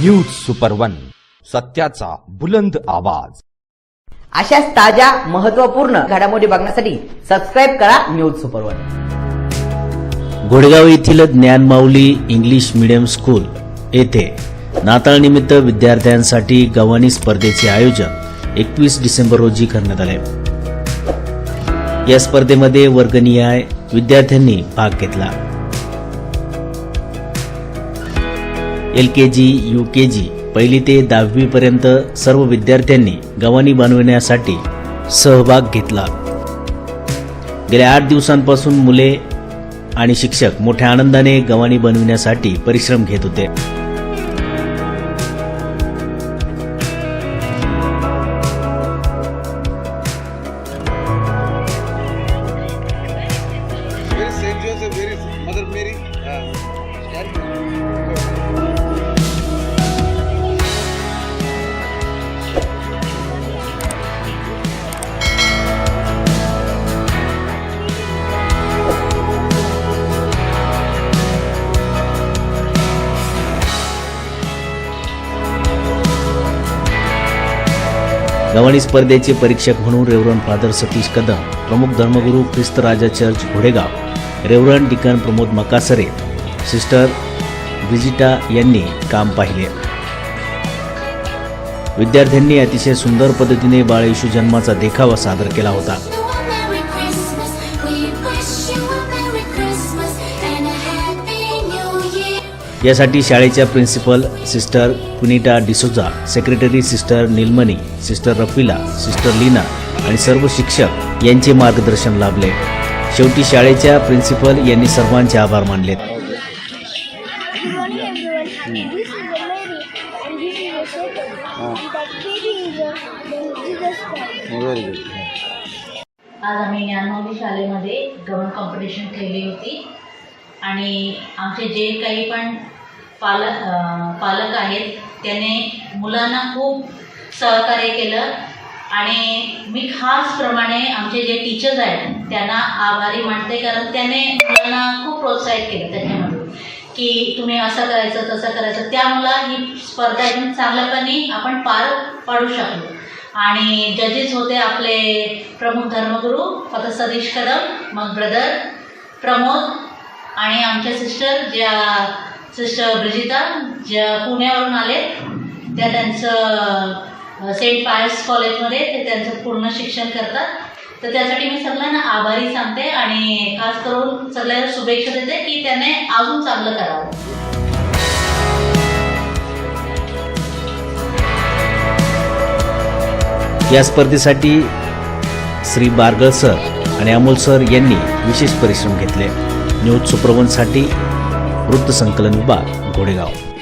News super one सत्याचा बुलंद आवाज. अशाच ताज्या महत्त्वपूर्ण घडामोडी बघण्यासाठी सबस्क्राईब करा न्यूज सुपर वन घोडेगाव येथील ज्ञानमाऊली इंग्लिश मीडियम स्कूल येथे नाताळनिमित्त विद्यार्थ्यांसाठी गव्हाणी स्पर्धेचे आयोजन एकवीस डिसेंबर रोजी करण्यात आले. या स्पर्धेमध्ये वर्गनिहाय विद्यार्थ्यांनी भाग घेतला. एल के जी यू के जी पहिली ते दहावीपर्यंत सर्व विद्यार्थ्यांनी गव्हाणी बनविण्यासाठी सहभाग घेतला. गेल्या आठ दिवसांपासून मुले आणि शिक्षक मोठ्या आनंदाने गव्हाणी बनविण्यासाठी परिश्रम घेत होते. Mother Mary. Uh, गव्हाणी स्पर्धेचे परीक्षक म्हणून रेवरन फादर सतीश कदम प्रमुख धर्मगुरू ख्रिस्त राजा church घोडेगाव reverend deacon Pramod Makasare sister Vijita यांनी काम पाहिले. विद्यार्थ्यांनी अतिशय सुंदर पद्धतीने बाळ येशू जन्माचा देखावा सादर केला होता. यासाठी शाळेच्या principal sister Punita D'Souza secretary sister Nilmani sister Rafila sister Leena आणि सर्व शिक्षक यांचे मार्गदर्शन लाभले. शेवटी शाळेच्या प्रिन्सिपल यांनी सर्वांचे आभार मानले. आज आम्ही ज्ञानमौली शाळेमध्ये गवन कॉम्पिटिशन ठेवली होती. आणि आमचे जे काही पण पालक पालक आहेत त्याने मुलांना खूप सहकार्य केलं. आणि मी खासप्रमाणे आमचे जे टीचर्स आहेत त्यांना आभारी मानते कारण त्याने मुलांना खूप प्रोत्साहित केलं त्याच्यामध्ये की तुम्ही असं करायचं तसं करायचं. त्यामुळं ही स्पर्धा एकदम चांगल्यापणे आपण पार पाडू शकलो. आणि जजेस होते आपले प्रमुख धर्मगुरू फक्त सतीश कदम मग ब्रदर प्रमोद आणि आमच्या सिस्टर ज्या सिस्टर ब्रिजिता ज्या पुण्यावरून आले त्या त्यांचं सेंट पायस कॉलेजमध्ये ते त्यांचं पूर्ण शिक्षण करतात. तर त्यासाठी मी सगळ्यांना आभारी सांगते आणि खास करून सगळ्यांना शुभेच्छा देते की त्याने अजून चांगलं करावं. या स्पर्धेसाठी श्री बारगळ सर आणि अमोल सर यांनी विशेष परिश्रम घेतले. न्यूज सुप्रवनसाठी वृत्तसंकलन विभाग घोडेगाव.